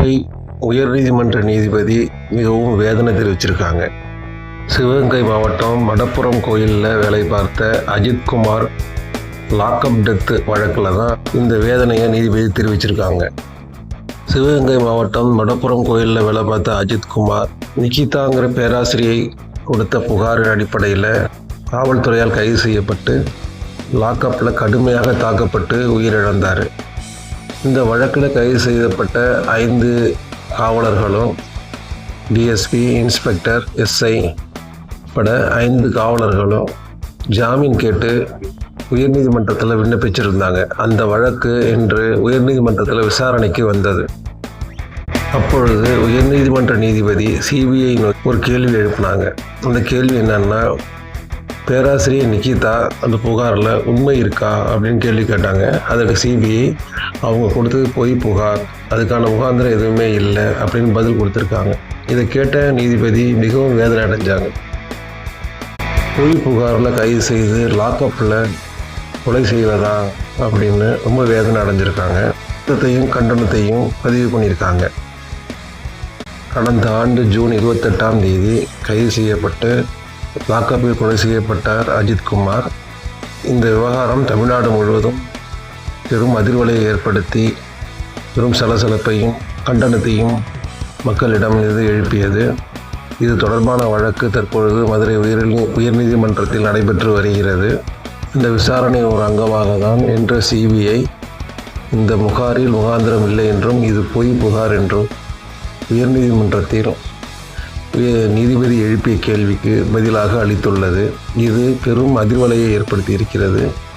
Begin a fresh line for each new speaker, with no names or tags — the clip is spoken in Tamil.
மதுரை உயர்நீதிமன்ற நீதிபதி மிகவும் வேதனை தெரிவிச்சிருக்காங்க. சிவகங்கை மாவட்டம் மடப்புறம் கோயிலில் வேலை பார்த்த அஜித்குமார் லாக்அப் டெத்து வழக்கில் தான் இந்த வேதனையை நீதிபதி தெரிவிச்சிருக்காங்க. சிவகங்கை மாவட்டம் மடப்புறம் கோயிலில் வேலை பார்த்த அஜித்குமார் நிகிதாங்கிற பேராசிரியை கொடுத்த புகாரின் அடிப்படையில் காவல்துறையால் கைது செய்யப்பட்டு லாக்அப்பில் கடுமையாக தாக்கப்பட்டு உயிரிழந்தார். இந்த வழக்கில் கைது செய்யப்பட்ட ஐந்து காவலர்களும் டிஎஸ்பி இன்ஸ்பெக்டர் எஸ்ஐ பட ஐந்து காவலர்களும் ஜாமீன் கேட்டு உயர்நீதிமன்றத்தில் விண்ணப்பிச்சிருந்தாங்க. அந்த வழக்கு இன்று உயர்நீதிமன்றத்தில் விசாரணைக்கு வந்தது. அப்பொழுது உயர்நீதிமன்ற நீதிபதி சிபிஐ ஒரு கேள்வி எழுப்பினாங்க. அந்த கேள்வி என்னன்னா பேராசிரியர் நிகிதா அந்த புகாரில் உண்மை இருக்கா அப்படின்னு கேள்வி கேட்டாங்க. அதற்கு சிபிஐ அவங்க கொடுத்தது பொய் புகார். அதுக்கான முகாந்திரம் எதுவுமே இல்லை அப்படின்னு பதில் கொடுத்துருக்காங்க. இதை கேட்ட நீதிபதி மிகவும் வேதனை அடைஞ்சாங்க. பொய் புகாரில் கைது செய்து லாக்அப்பில் கொலை செய்வதா அப்படின்னு ரொம்ப வேதனை அடைஞ்சிருக்காங்க. வருத்தத்தையும் கண்டனத்தையும் பதிவு பண்ணியிருக்காங்க. கடந்த ஆண்டு ஜூன் இருபத்தெட்டாம் தேதி கைது செய்யப்பட்டு லாக்கப்பில் கொலை செய்யப்பட்டார் அஜித்குமார் இந்த விவகாரம் தமிழ்நாடு முழுவதும் பெரும் அதிர்வலையை ஏற்படுத்தி பெரும் சலசலப்பையும் கண்டனத்தையும் மக்களிடம் இது எழுப்பியது. இது தொடர்பான வழக்கு தற்பொழுது மதுரை உயர் உயர்நீதிமன்றத்தில் நடைபெற்று வருகிறது. இந்த விசாரணை ஒரு அங்கமாக தான் என்ற சிபிஐ இந்த புகாரில் முகாந்திரம் இல்லை என்றும் இது பொய் புகார் என்றும் உயர்நீதிமன்றத்தில் நீதிபதி எழுப்பிய கேள்விக்கு பதிலாக அளித்துள்ளது. இது பெரும் அதிர்வலையை ஏற்படுத்தி இருக்கிறது.